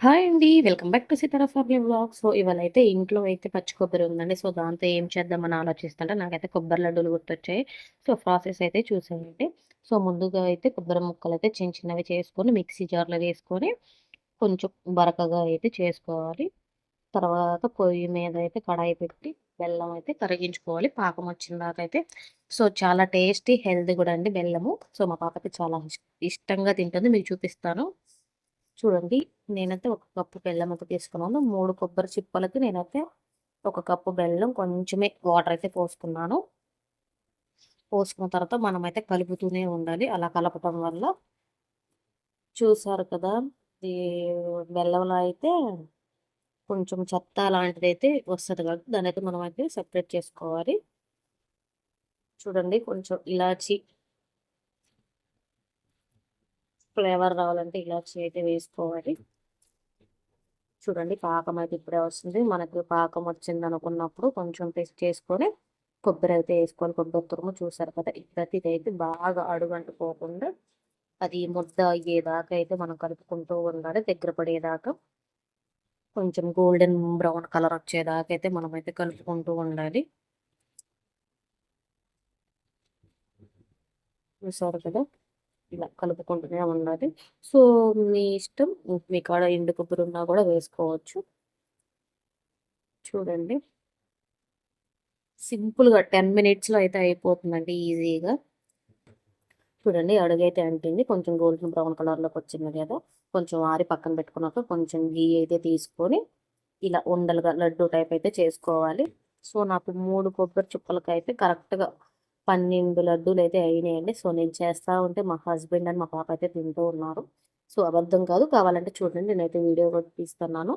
Hi అండి. Welcome back to Sitara family blog so, ఇవాళ అయితే ఇంట్లో అయితే పచ్చి కొబ్బరి ఉందండి. సో, దాంతో ఏం చేద్దామని ఆలోచిస్తుంటే నాకైతే కొబ్బరి లడ్డూలు గుర్తొచ్చాయి. సో, ప్రాసెస్ అయితే చూసేయండి. సో, ముందుగా అయితే కొబ్బరి ముక్కలు అయితే చిన్న చిన్నవి చేసుకొని మిక్సీ జార్‌లో వేసుకొని కొంచెం బరకగా అయితే చేసుకోవాలి. తర్వాత పొయ్యి మీద అయితే కడాయి పెట్టి బెల్లం అయితే కరిగించుకోవాలి. పాకం వచ్చిన దాకా అయితే సో, చాలా టేస్టీ, హెల్తీ కూడా అండి బెల్లము. సో, మా పాపకి చాలా ఇష్టంగా తింటుంది. మీకు చూపిస్తాను. చూడండి నేనైతే ఒక కప్పు బెల్లం అయితే తీసుకున్నాను. మూడు కొబ్బరి చిప్పలకి నేనైతే ఒక కప్పు బెల్లం కొంచెమే వాటర్ అయితే పోసుకున్నాను. పోసుకున్న తర్వాత మనమైతే కలుపుతూనే ఉండాలి. అలా కలపటం వల్ల చూసారు కదా! ఈ బెల్లంలో అయితే కొంచెం చెత్త లాంటిదైతే వస్తుంది కాబట్టి దాన్నైతే మనమైతే సెపరేట్ చేసుకోవాలి. చూడండి కొంచెం ఇలాచి ఫ్లేవర్ రావాలంటే ఇలాచి అయితే వేసుకోవాలి. చూడండి పాకం అయితే ఇప్పుడే వస్తుంది. మనకు పాకం వచ్చింది అనుకున్నప్పుడు కొంచెం టెస్ట్ చేసుకొని కొబ్బరి అయితే వేసుకోవాలి. కొబ్బరి తురుము చూసారు కదా! ఇప్పుడైతే ఇదైతే బాగా అడుగంటుకోకుండా అది ముద్ద అయ్యేదాకా అయితే మనం కలుపుకుంటూ ఉండాలి. దగ్గర పడేదాకా. కొంచెం గోల్డెన్ బ్రౌన్ కలర్ వచ్చేదాకా అయితే మనమైతే కలుపుకుంటూ ఉండాలి. చూసారు కదా! ఇలా కలుపుకుంటూనే ఉండాలి. సో, మీ ఇష్టం. మీ కాడ ఎండు కొబ్బరి ఉన్నా కూడా వేసుకోవచ్చు. చూడండి. సింపుల్‌గా 10 మినిట్స్‌లో అయితే అయిపోతుందండి ఈజీగా. చూడండి అడుగైతే అంటింది. కొంచెం గోల్డెన్ బ్రౌన్ కలర్‌లోకి వచ్చింది కదా! కొంచెం ఆరి పక్కన పెట్టుకున్నాక కొంచెం గీ అయితే తీసుకొని ఇలా ఉండలుగా లడ్డూ టైప్ అయితే చేసుకోవాలి. సో, నాకు మూడు కొబ్బరి చిప్పలకైతే కరెక్ట్‌గా 12 లడ్డూలు అయితే అయినాయండి. సో, నేను చేస్తూ ఉంటే మా హస్బెండ్ అండ్ మా పాప అయితే తింటూ ఉన్నారు. సో, అబద్ధం కాదు. కావాలంటే చూడండి నేనైతే వీడియో కూడా తీస్తున్నాను.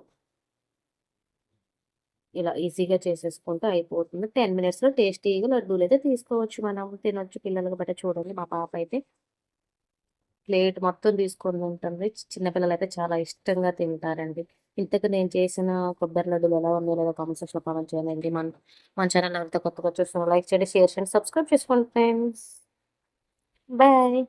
ఇలా ఈజీగా చేసేసుకుంటే అయిపోతుంది. 10 మినిట్స్‌లో టేస్టీగా లడ్డూలైతే తీసుకోవచ్చు మనం. తినొచ్చు పిల్లలకి బట్ట చూడండి మా పాప అయితే ప్లేట్ మొత్తం తీసుకొని ఉంటుంది. చిన్నపిల్లలు అయితే చాలా ఇష్టంగా తింటారండి. ఇంతకు నేను చేసిన కొబ్బరి లడ్డూలు ఎలా ఉన్నాయో లేదో కామెంట్ సెక్షన్‌లో కామెంట్ చేయండి. మన మన ఛానల్ ఎవరైతే కొత్తగా చూస్తున్నారో లైక్ చేయండి, షేర్ చేయండి, సబ్స్క్రైబ్ చేసుకోండి ఫ్రెండ్స్. బాయ్.